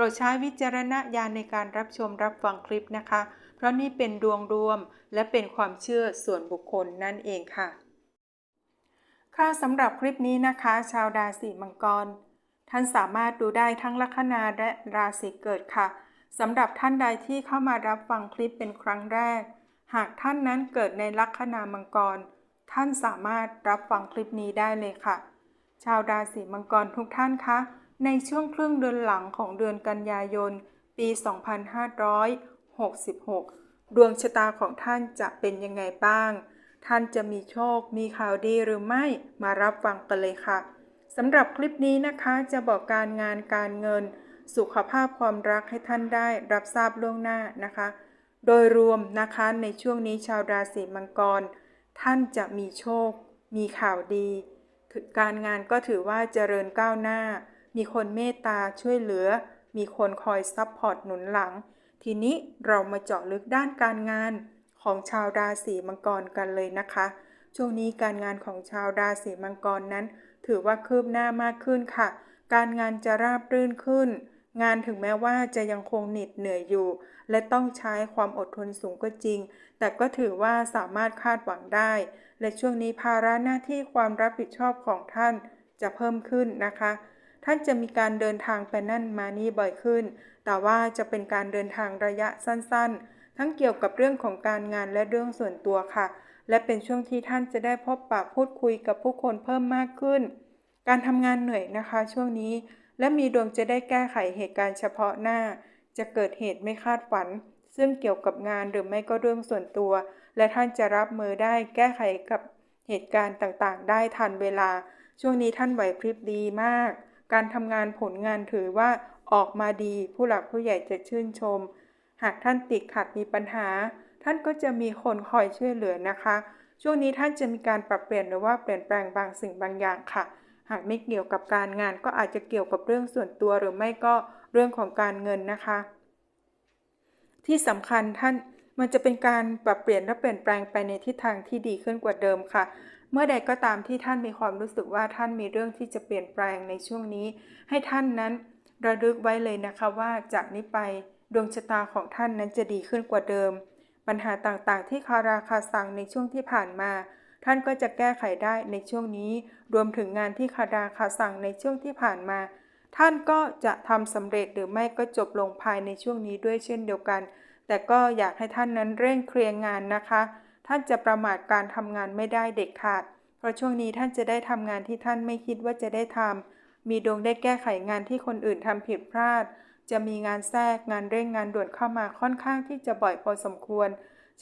รดใช้วิจารณญาณในการรับชมรับฟังคลิปนะคะ เพราะนี่เป็นดวงรวมและเป็นความเชื่อส่วนบุคคลนั่นเองค่ะ ค่ะสำหรับคลิปนี้นะคะ ชาวราศีมังกร ท่านสามารถดูได้ทั้งลัคนาและราศีเกิดค่ะสำหรับท่านใดที่เข้ามารับฟังคลิปเป็นครั้งแรก หากท่านนั้นเกิดในลัคนามังกร ท่านสามารถรับฟังคลิปนี้ได้เลยค่ะ ชาวราศีมังกรทุกท่านคะ ในช่วงครึ่งเดือนหลังของเดือนกันยายน ปี 2566 ดวงชะตาของท่านจะเป็นยังไงบ้าง ท่านจะมีโชค มีข่าวดีหรือไม่ มารับฟังกันเลยค่ะ สำหรับคลิปนี้นะคะจะบอกการงานการเงิน สุขภาพความรักให้ท่านได้รับทราบล่วงหน้านะคะ โดยรวมนะคะในช่วงนี้ชาวราศีมังกร ท่านจะมีโชค มีข่าวดี การงานก็ถือว่าเจริญก้าวหน้า มีคนเมตตาช่วยเหลือ มีคนคอยซัพพอร์ตหนุนหลัง ทีนี้เรามาเจาะลึกด้านการงานของชาวราศีมังกรกันเลยนะคะ ช่วงนี้การงานของชาวราศีมังกรนั้น ถือว่าคืบหน้ามากขึ้นค่ะ การงานจะราบรื่นขึ้น งานถึงแม้ว่าจะยังคงเหน็ดเหนื่อยอยู่ และต้องใช้ความอดทนสูงก็จริง แต่ก็ถือว่าสามารถคาดหวังได้ และช่วงนี้ภาระหน้าที่ความรับผิดชอบของท่านจะเพิ่มขึ้นนะคะ ท่านจะมีการเดินทางไปนั่นมานี่บ่อยขึ้น แต่ว่าจะเป็นการเดินทางระยะสั้นๆ ทั้งเกี่ยวกับเรื่องของการงานและเรื่องส่วนตัวค่ะ และเป็นช่วงที่ท่านจะได้พบปะพูดคุยกับผู้คนเพิ่มมากขึ้น การทำงานเหนื่อยนะคะ ช่วงนี้ และมีดวงจะได้แก้ไขเหตุการณ์เฉพาะหน้า จะเกิดเหตุไม่คาดฝัน ซึ่งเกี่ยวกับงานหรือไม่ก็เรื่องส่วนตัว และท่านจะรับมือได้แก้ไขกับเหตุการณ์ต่างๆ ได้ทันเวลา ช่วงนี้ท่านไหวพริบดีมาก การทำงานผลงานถือว่าออกมาดี ผู้หลักผู้ใหญ่จะชื่นชม หากท่านติดขัดมีปัญหา ท่านก็จะมีคนคอยช่วยเหลือนะคะ ช่วงนี้ท่านจะมีการปรับเปลี่ยนหรือว่าเปลี่ยนแปลงบางสิ่งบางอย่างค่ะ หากไม่เกี่ยวกับการงานก็อาจจะเกี่ยวกับเรื่องส่วนตัวหรือไม่ก็เรื่องของการเงินนะคะ ที่สำคัญท่านมันจะเป็นการปรับเปลี่ยนและเปลี่ยนแปลงไปในทิศทางที่ดีขึ้นกว่าเดิมค่ะ เมื่อใดก็ตามที่ท่านมีความรู้สึกว่าท่านมีเรื่องที่จะเปลี่ยนแปลงในช่วงนี้ ให้ท่านนั้นระลึกไว้เลยนะคะว่าจากนี้ไปดวงชะตาของท่านนั้นจะดีขึ้นกว่าเดิม ปัญหาต่างๆ ที่คาราคาซังในช่วงที่ผ่านมา ท่านก็จะแก้ไขได้ในช่วงนี้ รวมถึงงานที่คาราคาซังในช่วงที่ผ่านมา ท่านก็จะทำสำเร็จหรือไม่ก็จบลงภายในช่วงนี้ด้วยเช่นเดียวกัน แต่ก็อยากให้ท่านนั้นเร่งเคลียร์งานนะคะ ท่านจะประมาทการทำงานไม่ได้เด็ดขาด เพราะช่วงนี้ท่านจะได้ทำงานที่ท่านไม่คิดว่าจะได้ทำ มีดวงได้แก้ไขงานที่คนอื่นทำผิดพลาด จะมีงานแทรกงานเร่งงานด่วนเข้ามาค่อนข้างที่จะบ่อยพอสมควร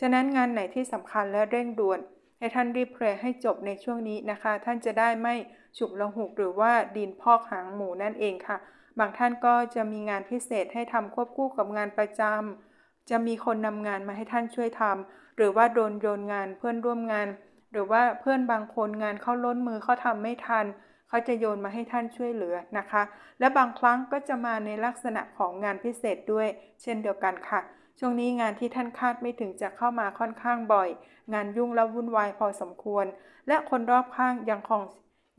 ฉะนั้นงานไหนที่สำคัญและเร่งด่วน ให้ท่านรีบเพลย์ให้จบในช่วงนี้นะคะ ท่านจะได้ไม่ฉุกละหุกหรือว่าดินพอกหางหมูนั่นเองค่ะ บางท่านก็จะมีงานพิเศษให้ทำควบคู่กับงานประจำ จะมีคนนำงานมาให้ท่านช่วยทำหรือว่าโดนโยนงานเพื่อนร่วมงาน หรือว่าเพื่อนบางคนงานเขาล้นมือเขาทำไม่ทันเขาจะโยนมาให้ท่านช่วยเหลือนะคะ และบางครั้งก็จะมาในลักษณะของงานพิเศษด้วย เช่นเดียวกันค่ะ ช่วงนี้งานที่ท่านคาดไม่ถึงจะเข้ามาค่อนข้างบ่อย งานยุ่งและวุ่นวายพอสมควร และคนรอบข้างยังคง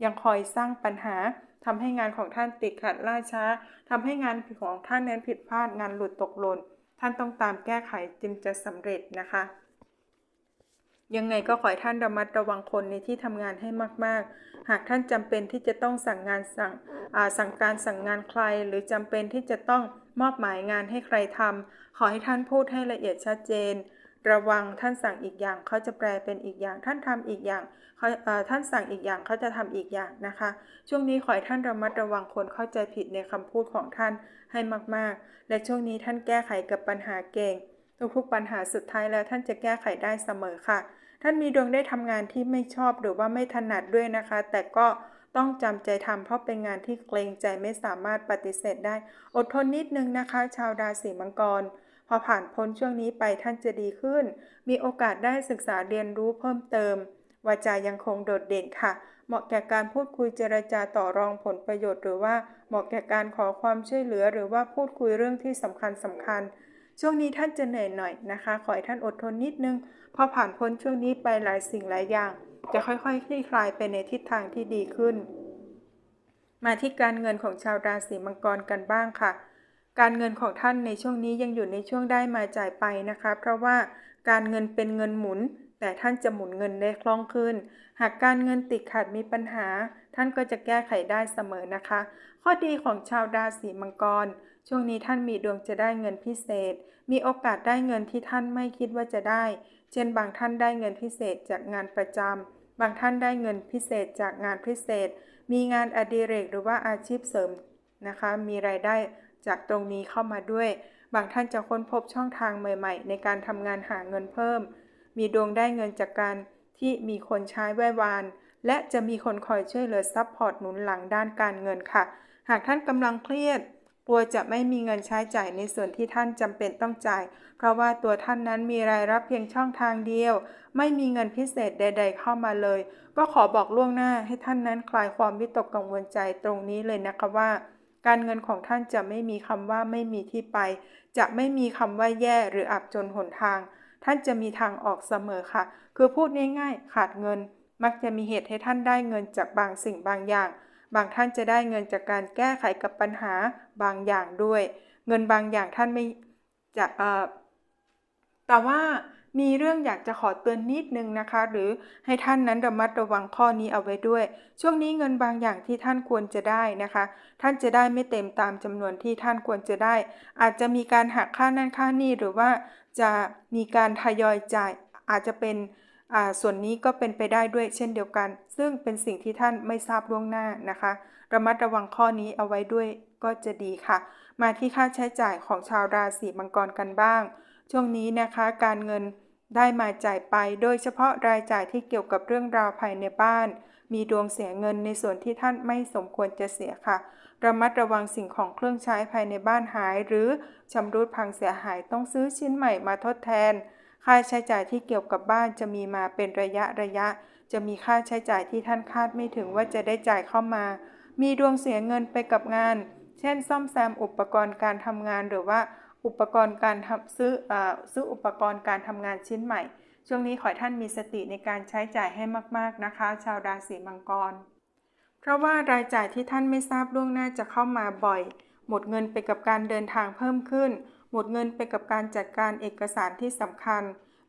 ยังคอยสร้างปัญหาทำให้งานของท่านติดขัดล่าช้าทำให้งานของท่านนั้นผิดพลาดงานหลุดตกหล่น ท่านต้องตามแก้ไขจึงจะสำเร็จนะคะ ยังไงก็ขอให้ท่านระมัดระวังคนในที่ทำงานให้มาก ๆ หากท่านจำเป็นที่จะต้องสั่งงานสั่งสั่งการสั่งงานใคร หรือจำเป็นที่จะต้องมอบหมายงานให้ใครทำขอให้ท่านพูดให้ละเอียดชัดเจน ระวังท่านสั่งอีกอย่างเขาจะแปลเป็นอีกอย่าง ท่านทำอีกอย่างเขาท่านสั่งอีกอย่างเขาจะทำอีกอย่างนะคะ ช่วงนี้ขอให้ท่านระมัดระวังคนเข้าใจผิดในคำพูดของท่านให้มากๆ และช่วงนี้ท่านแก้ไขกับปัญหาเก่งทุกๆปัญหาสุดท้ายแล้วท่านจะแก้ไขได้เสมอค่ะ ท่านมีดวงได้ทำงานที่ไม่ชอบหรือว่าไม่ถนัดด้วยนะคะ แต่ก็ต้องจำใจทำเพราะเป็นงานที่เกรงใจไม่สามารถปฏิเสธได้ อดทนนิดนึงนะคะ ชาวราศีมังกร พอผ่านพ้นช่วงนี้ไปท่านจะดีขึ้น มีโอกาสได้ศึกษาเรียนรู้เพิ่มเติม วาจายังคงโดดเด่นค่ะ เหมาะแก่การพูดคุยเจรจาต่อรองผลประโยชน์ หรือว่าเหมาะแก่การขอความช่วยเหลือ หรือว่าพูดคุยเรื่องที่สำคัญสำคัญ ช่วงนี้ท่านจะเหนื่อยหน่อยนะคะ ขอให้ท่านอดทนนิดนึง พอผ่านพ้นช่วงนี้ไปหลายสิ่งหลายอย่าง จะค่อยๆคลี่คลายไปในทิศทางที่ดีขึ้น มาที่การเงินของชาวราศีมังกรกันบ้างค่ะ การเงินของท่านในช่วงนี้ยังอยู่ในช่วงได้มาจ่ายไปนะคะ เพราะว่าการเงินเป็นเงินหมุน แต่ท่านจะหมุนเงินได้คล่องขึ้น หากการเงินติดขัดมีปัญหา ท่านก็จะแก้ไขได้เสมอนะคะ ข้อดีของชาวราศีมังกร ช่วงนี้ท่านมีดวงจะได้เงินพิเศษ มีโอกาสได้เงินที่ท่านไม่คิดว่าจะได้ เช่นบางท่านได้เงินพิเศษจากงานประจำบางท่านได้เงินพิเศษจากงานพิเศษ มีงานอดิเรกหรือว่าอาชีพเสริมนะคะ มีรายได้ จากตรงนี้เข้ามาด้วย บางท่านจะค้นพบช่องทางใหม่ ๆ ในการทำงานหาเงินเพิ่ม มีดวงได้เงินจากการที่มีคนใช้ไหว้วาน และจะมีคนคอยช่วยเหลือซัพพอร์ตหนุนหลังด้านการเงินค่ะ หากท่านกำลังเครียดกลัวจะไม่มีเงินใช้จ่ายในส่วนที่ท่านจำเป็นต้องจ่าย เพราะว่าตัวท่านนั้นมีรายรับเพียงช่องทางเดียว ไม่มีเงินพิเศษใด ๆ เข้ามาเลย ก็ขอบอกล่วงหน้าให้ท่านนั้นคลายความวิตกกังวลใจตรงนี้เลยนะคะว่า การเงินของท่านจะไม่มีคำว่าไม่มีที่ไป จะไม่มีคำว่าแย่หรืออับจนหนทาง ท่านจะมีทางออกเสมอค่ะ คือพูดง่ายๆ ขาดเงิน มักจะมีเหตุให้ท่านได้เงินจากบางสิ่งบางอย่าง บางท่านจะได้เงินจากการแก้ไขกับปัญหาบางอย่างด้วย เงินบางอย่างท่านไม่จะเอ่อแต่ว่า มีเรื่องอยากจะขอเตือนนิดนึงนะคะ หรือให้ท่านนั้นระมัดระวังข้อนี้เอาไว้ด้วย ช่วงนี้เงินบางอย่างที่ท่านควรจะได้นะคะ ท่านจะได้ไม่เต็มตามจำนวนที่ท่านควรจะได้ อาจจะมีการหักค่านั่นค่านี่หรือว่าจะมีการทยอยจ่ายอาจจะเป็นส่วนนี้ก็เป็นไปได้ด้วยเช่นเดียวกัน ซึ่งเป็นสิ่งที่ท่านไม่ทราบล่วงหน้านะคะ ระมัดระวังข้อนี้เอาไว้ด้วยก็จะดีค่ะ มาที่ค่าใช้จ่ายของชาวราศีมังกรกันบ้าง ช่วงนี้นะคะการเงินได้มาจ่ายไป โดยเฉพาะรายจ่ายที่เกี่ยวกับเรื่องราวภายในบ้าน มีดวงเสียเงินในส่วนที่ท่านไม่สมควรจะเสียค่ะ ระมัดระวังสิ่งของเครื่องใช้ภายในบ้านหาย หรือชำรุดพังเสียหายต้องซื้อชิ้นใหม่มาทดแทน ค่าใช้จ่ายที่เกี่ยวกับบ้านจะมีมาเป็นระยะระยะ จะมีค่าใช้จ่ายที่ท่านคาดไม่ถึงว่าจะได้จ่ายเข้ามา มีดวงเสียเงินไปกับงาน เช่น ซ่อมแซมอุปกรณ์การทำงานหรือว่า อุปกรณ์การทำซื้ออซื้ออุปกรณ์การทำงานชิ้นใหม่ ช่วงนี้ขอให้ท่านมีสติในการใช้จ่ายให้มากๆนะคะ ชาวราศีมังกร เพราะว่ารายจ่ายที่ท่านไม่ทราบล่วงหน้าจะเข้ามาบ่อย หมดเงินไปกับการเดินทางเพิ่มขึ้น หมดเงินไปกับการจัดการเอกสารที่สำคัญ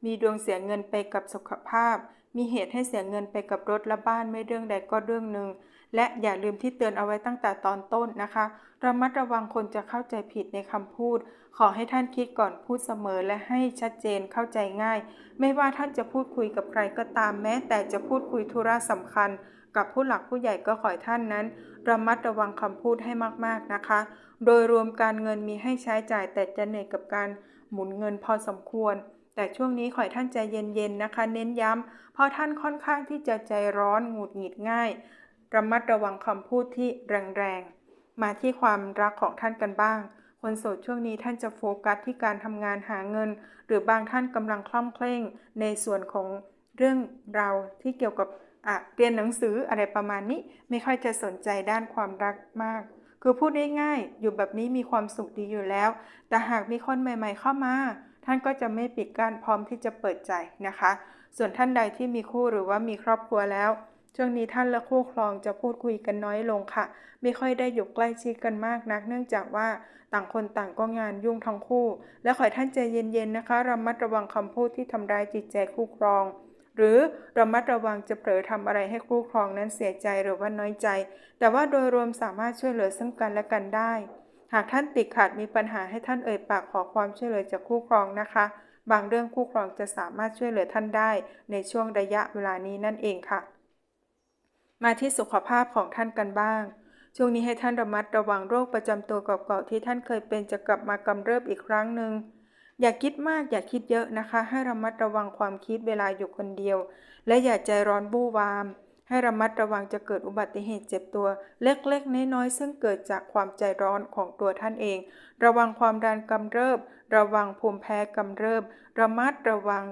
มีดวงเสียเงินไปกับสุขภาพ มีเหตุให้เสียเงินไปกับรถและบ้านไม่เรื่องใดก็เรื่องหนึ่งและอย่าลืมที่เตือนเอาไว้ตั้งแต่ตอนต้นนะคะ ระมัดระวังคนจะเข้าใจผิดในคำพูด ขอให้ท่านคิดก่อนพูดเสมอและให้ชัดเจนเข้าใจง่าย ไม่ว่าท่านจะพูดคุยกับใครก็ตามแม้ แต่จะพูดคุยธุระสำคัญ กับผู้หลักผู้ใหญ่ก็ขอให้ท่านนั้น ระมัดระวังคำพูดให้มากๆนะคะ โดยรวมการเงินมีให้ใช้จ่ายแต่จะเหนื่อยกับการหมุนเงินพอสมควร แต่ช่วงนี้ขอให้ท่านใจเย็นๆนะคะ เน้นย้ำเพราะท่านค่อนข้างที่จะใจร้อนหงุดหงิดง่าย ระมัดระวังคำพูดที่แรงๆ มาที่ความรักของท่านกันบ้าง คนโสดช่วงนี้ท่านจะโฟกัสที่การทำงานหาเงิน หรือบางท่านกำลังคล่องเคร่งในส่วนของเรื่องราวที่เกี่ยวกับอะเรียนหนังสืออะไรประมาณนี้ ไม่ค่อยจะสนใจด้านความรักมาก คือพูดง่ายๆอยู่แบบนี้มีความสุขดีอยู่แล้ว แต่หากมีคนใหม่ ๆ เข้ามา ท่านก็จะไม่ปิดกั้นพร้อมที่จะเปิดใจนะคะ ส่วนท่านใดที่มีคู่หรือว่ามีครอบครัวแล้ว ช่วงนี้ท่านและคู่ครองจะพูดคุยกันน้อยลงค่ะ ไม่ค่อยได้อยู่ใกล้ชิดกันมากนัก เนื่องจากว่าต่างคนต่างก็งานยุ่งทั้งคู่ และขอให้ท่านใจเย็นๆนะคะระมัดระวังคำพูดที่ทำร้ายจิตใจคู่ครอง หรือระมัดระวังจะเผลอทำอะไรให้คู่ครองนั้นเสียใจหรือว่าน้อยใจ แต่ว่าโดยรวมสามารถช่วยเหลือซึ่งกันและกันได้ หากท่านติดขัดมีปัญหาให้ท่านเอ่ยปากขอความช่วยเหลือจากคู่ครองนะคะ บางเรื่องคู่ครองจะสามารถช่วยเหลือท่านได้ ในช่วงระยะเวลานี้นั่นเองค่ะ มาที่สุขภาพของท่านกันบ้าง ช่วงนี้ให้ท่านระมัดระวังโรคประจำตัวเก่าๆที่ท่านเคยเป็นจะกลับมากำเริบอีกครั้งหนึ่งอย่าคิดมากอย่าคิดเยอะนะคะ ให้ระมัดระวังความคิดเวลาอยู่คนเดียว และอย่าใจร้อนบู้วาม ให้ระมัดระวังจะเกิดอุบัติเหตุเจ็บตัว เล็กๆน้อยๆซึ่งเกิดจากความใจร้อนของตัวท่านเอง ระวังความดันกำเริบ ระวังภูมิแพ้กำเริบ ระมัดระวัง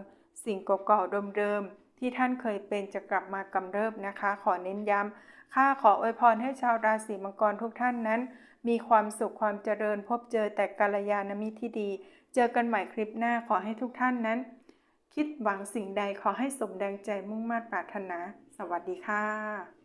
สิ่งเก่าๆเดิมๆ ที่ท่านเคยเป็นจะกลับมากำเริบนะคะ ขอเน้นย้ำข้าขออวยพรให้ชาวราศีมังกรทุกท่านนั้น มีความสุขความเจริญพบเจอแต่กัลยาณมิตรที่ดี เจอกันใหม่คลิปหน้าขอให้ทุกท่านนั้น คิดหวังสิ่งใดขอให้สมดังใจมุ่งมา่ปรารถนา สวัสดีค่ะ